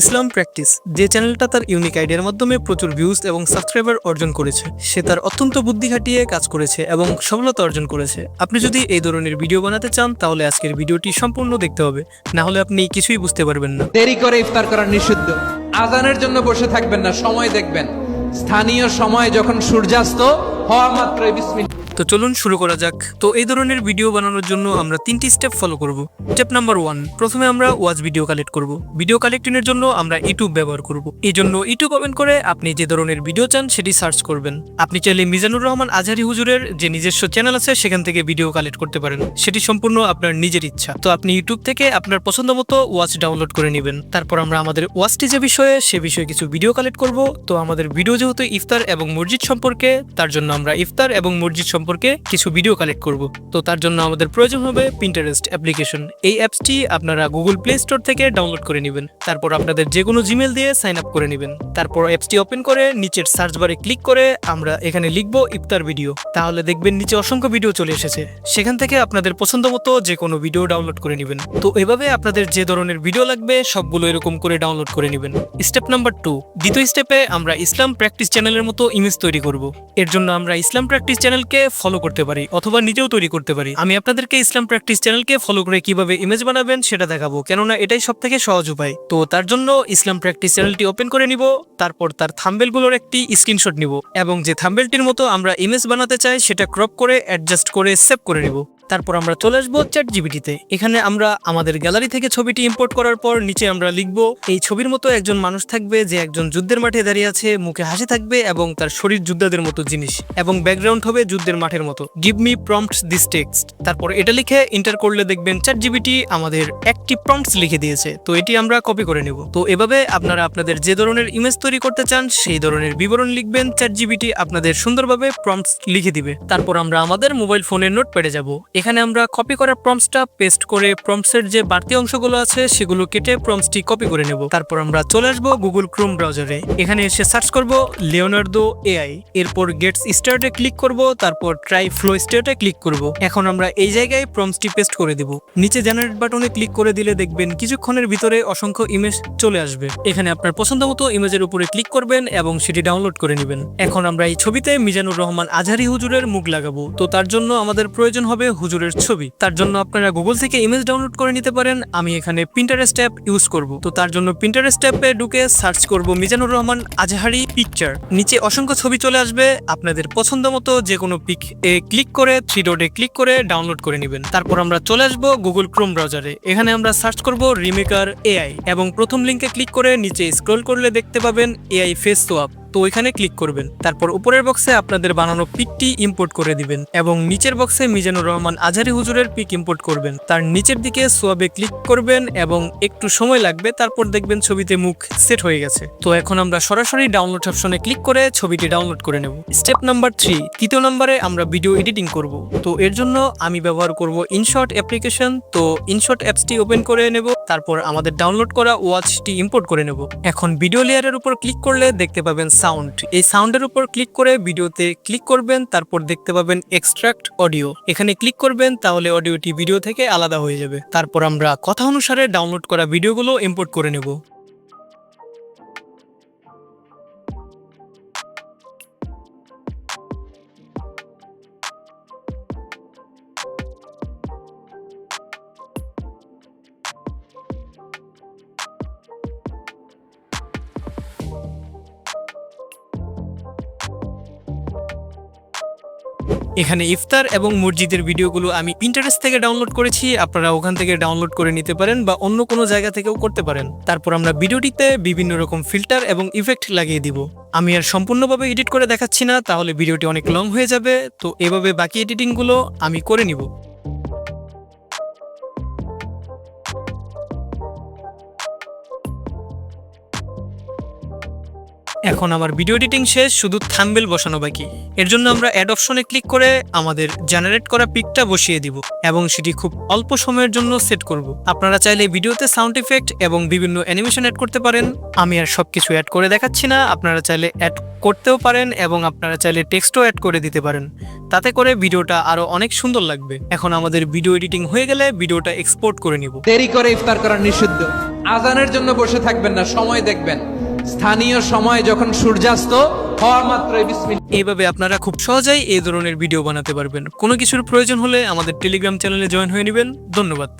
ইসলাম practice, যে চ্যানেলটা তার ইউনিক আইডিয়ার মাধ্যমে প্রচুর ভিউজ এবং সাবস্ক্রাইবার অর্জন করেছে। সে তার অত্যন্ত বুদ্ধি খাটিয়ে কাজ করেছে এবং সফলতা অর্জন করেছে। আপনি যদি এই ধরনের ভিডিও বানাতে চান, তাহলে আজকের ভিডিওটি সম্পূর্ণ দেখতে হবে। না হলে আপনি কিছুই বুঝতে পারবেন না। দেরি করে ইফতার করা নিষিদ্ধ। আজানের জন্য বসে থাকবেন না, সময় দেখবেন। স্থানীয় সময় যখন সূর্যাস্ত, হওয়া মাত্রই বিসমিল্লাহ। তো চলুন শুরু করা যাক। তো এই ধরনের ভিডিও বানানোর জন্য আমরা তিনটি স্টেপ ফলো করব। স্টেপ নাম্বার ওয়ান প্রথমে আমরা ওয়াচ ভিডিও কালেক্ট করব। ভিডিও কালেক্টিংয়ের জন্য আমরা ইউটিউব ব্যবহার করব। এই জন্য ইউটিউব ওপেন করে আপনি যে ধরনের ভিডিও চান সেটি সার্চ করবেন। আপনি চাইলে মিজানুর রহমান আজহারি হুজুরের যে নিজস্ব চ্যানেল আছে, সেখান থেকে ভিডিও কালেক্ট করতে পারেন। সেটি সম্পূর্ণ আপনার নিজের ইচ্ছা। তো আপনি ইউটিউব থেকে আপনার পছন্দ মতো ওয়াচ ডাউনলোড করে নেবেন। তারপর আমরা আমাদের ওয়াচটি যে বিষয়ে, সে বিষয়ে কিছু ভিডিও কালেক্ট করব। তো আমাদের ভিডিও যেহেতু ইফতার এবং মসজিদ সম্পর্কে, তার জন্য আমরা ইফতার এবং মসজিদ সম্পর্কে কিছু ভিডিও কালেক্ট করব। তো তার জন্য আমাদের প্রয়োজন হবে পিন্টারেস্ট অ্যাপ্লিকেশন এই অ্যাপসটি আপনারা গুগল প্লে স্টোর থেকে ডাউনলোড করে নেবেন। তারপর আপনাদের যে কোনো জিমেল দিয়ে সাইন আপ করে নেবেন। তারপর অ্যাপসটি ওপেন করে নিচের সার্চ বারে ক্লিক করে আমরা এখানে লিখব ইফতার ভিডিও তাহলে দেখবেন নিচে অসংখ্য ভিডিও চলে এসেছে। সেখান থেকে আপনাদের পছন্দ মতো যে কোনো ভিডিও ডাউনলোড করে নেবেন। তো এভাবে আপনাদের যে ধরনের ভিডিও লাগবে, সবগুলো এরকম করে ডাউনলোড করে নেবেন। স্টেপ নাম্বার টু দ্বিতীয় স্টেপে আমরা ইসলাম প্র্যাকটিস চ্যানেলের মতো ইমেজ তৈরি করব। এর জন্য আমরা ইসলাম প্র্যাকটিস চ্যানেলকে ফলো করতে পারি অথবা নিজেও তৈরি করতে পারি। আমি আপনাদেরকে ইসলাম প্র্যাকটিস চ্যানেলকে ফলো করে কীভাবে ইমেজ বানাবেন সেটা দেখাবো, কেননা এটাই সব থেকে সহজ উপায়। তো তার জন্য ইসলাম প্র্যাকটিস চ্যানেলটি ওপেন করে নিব, তারপর তার থাম্বেলগুলোর একটি স্ক্রিনশট নিব এবং যে থাম্বেলটির মতো আমরা ইমেজ বানাতে চাই সেটা ক্রপ করে অ্যাডজাস্ট করে সেভ করে নিব। তারপর আমরা চলে আসব চ্যাট জিবিটিতে এখানে আমরা আমাদের গ্যালারি থেকে ছবিটি ইম্পোর্ট করার পর নিচে আমরা লিখব, এই ছবির মতো একজন মানুষ থাকবে যে একজন যুদ্ধের মাঠে দাঁড়িয়ে আছে, মুখে হাসি থাকবে এবং তার শরীর যোদ্ধাদের মতো জিনিস এবং ব্যাকগ্রাউন্ড হবে যুদ্ধের মাঠের মতো। Give me prompts this text তারপর এটা লিখে ইন্টার করলে দেখবেন চ্যাট জিবিটি আমাদের একটি প্রম্পটস লিখে দিয়েছে। তো এটি আমরা কপি করে নেব। তো এভাবে আপনারা আপনাদের যে ধরনের ইমেজ তৈরি করতে চান, সেই ধরনের বিবরণ লিখবেন চ্যাট জিবিটি আপনাদের সুন্দরভাবে প্রম্পটস লিখে দিবে। তারপর আমরা আমাদের মোবাইল ফোনের নোট পেড়ে যাব। এখানে আমরা কপি করা প্রম্পটসটা পেস্ট করে প্রম্পটসের যে বাড়তি অংশগুলো আছে, সেগুলো কেটে প্রম্পটসটি কপি করে নেব। তারপর আমরা চলে আসব গুগল ক্রোম ব্রাউজারে এখানে এসে সার্চ করব লিওনার্দো এআই এরপর গেটস স্টার্টে ক্লিক করব, তারপর ট্রাই ফ্লো স্টার্টে ক্লিক করব। এখন আমরা এই জায়গায় প্রম্পটসটি পেস্ট করে দেব। নিচে জেনারেট বাটনে ক্লিক করে দিলে দেখবেন কিছুক্ষণের ভিতরে অসংখ্য ইমেজ চলে আসবে। এখানে আপনার পছন্দ মতো ইমেজের উপরে ক্লিক করবেন এবং সেটি ডাউনলোড করে নেবেন। এখন আমরা এই ছবিতে মিজানুর রহমান আজহারি হুজুরের মুখ লাগাবো। তো তার জন্য আমাদের প্রয়োজন হবে হুজুরের ছবি। তার জন্য আপনারা গুগল থেকে ইমেজ ডাউনলোড করে নিতে পারেন। আমি এখানে প্রিন্টারেস্ট অ্যাপ ইউজ করব। তো তার জন্য প্রিন্টারেস্ট অ্যাপে ঢুকে সার্চ করব মিজানুর রহমান আজহারি পিকচার নিচে অসংখ্য ছবি চলে আসবে। আপনাদের পছন্দ মতো যে কোনো পিক এ ক্লিক করে থ্রি ডটে ক্লিক করে ডাউনলোড করে নেবেন। তারপর আমরা চলে আসব গুগল ক্রোম ব্রাউজারে এখানে আমরা সার্চ করব রিমেকার এআই এবং প্রথম লিঙ্কে ক্লিক করে নিচে স্ক্রল করলে দেখতে পাবেন এআই ফেস সোয়াপ তো ওইখানে ক্লিক করবেন। তারপর উপরের বক্সে আপনাদের বানানো পিকটি ইম্পোর্ট করে দিবেন এবং নিচের বক্সে মিজানুর রহমান আজহারি হুজুরের পিক ইম্পোর্ট করবেন। তার নিচের দিকে সোয়াবে ক্লিক করবেন এবং একটু সময় লাগবে, তারপর দেখবেন ছবিতে মুখ সেট হয়ে গেছে। তো এখন আমরা সরাসরি ডাউনলোড অপশনে ক্লিক করে ছবিটি ডাউনলোড করে নেব। স্টেপ নাম্বার থ্রি তৃতীয় নম্বরে আমরা ভিডিও এডিটিং করব। তো এর জন্য আমি ব্যবহার করব ইনশর্ট অ্যাপ্লিকেশন তো ইনশট অ্যাপসটি ওপেন করে নেব, তারপর আমাদের ডাউনলোড করা ওয়াচটি ইম্পোর্ট করে নেব। এখন ভিডিও লেয়ারের উপর ক্লিক করলে দেখতে পাবেন সাউন্ড এই সাউন্ডের উপর ক্লিক করে ভিডিওতে ক্লিক করবেন, তারপর দেখতে পাবেন এক্সট্রাক্ট অডিও এখানে ক্লিক করবেন, তাহলে অডিওটি ভিডিও থেকে আলাদা হয়ে যাবে। তারপর আমরা কথা অনুসারে ডাউনলোড করা ভিডিওগুলো ইম্পোর্ট করে নেব। এখানে ইফতার এবং মসজিদের ভিডিওগুলো আমি ইন্টারেস্ট থেকে ডাউনলোড করেছি। আপনারা ওখান থেকে ডাউনলোড করে নিতে পারেন বা অন্য কোনো জায়গা থেকেও করতে পারেন। তারপর আমরা ভিডিওটিতে বিভিন্ন রকম ফিল্টার এবং ইফেক্ট লাগিয়ে দিব। আমি আর সম্পূর্ণভাবে এডিট করে দেখাচ্ছি না, তাহলে ভিডিওটি অনেক লং হয়ে যাবে। তো এভাবে বাকি এডিটিংগুলো আমি করে নিব। এখন আমার ভিডিও এডিটিং শেষ, শুধু থাম্বেল বসানো বাকি। এর জন্য আমরা অ্যাড অপশনে ক্লিক করে আমাদের জেনারেট করা পিকটা বসিয়ে দিব এবং সেটি খুব অল্প সময়ের জন্য সেট করব। আপনারা চাইলে ভিডিওতে সাউন্ড ইফেক্ট এবং বিভিন্ন অ্যানিমেশন অ্যাড করতে পারেন। আমি আর সবকিছু অ্যাড করে দেখাচ্ছি না, আপনারা চাইলে অ্যাড করতেও পারেন এবং আপনারা চাইলে টেক্সটও অ্যাড করে দিতে পারেন। তাতে করে ভিডিওটা আরও অনেক সুন্দর লাগবে। এখন আমাদের ভিডিও এডিটিং হয়ে গেলে ভিডিওটা এক্সপোর্ট করে নিব। দেরি করে ইফতার করা নিষিদ্ধ। আজানের জন্য বসে থাকবেন না, সময় দেখবেন। স্থানীয় সময় যখন সূর্যাস্ত হওয়া মাত্র এইভাবে আপনারা খুব সহজেই এই ধরনের ভিডিও বানাতে পারবেন। কোনো কিছুর প্রয়োজন হলে আমাদের টেলিগ্রাম চ্যানেলে জয়েন হয়ে নেবেন। ধন্যবাদ।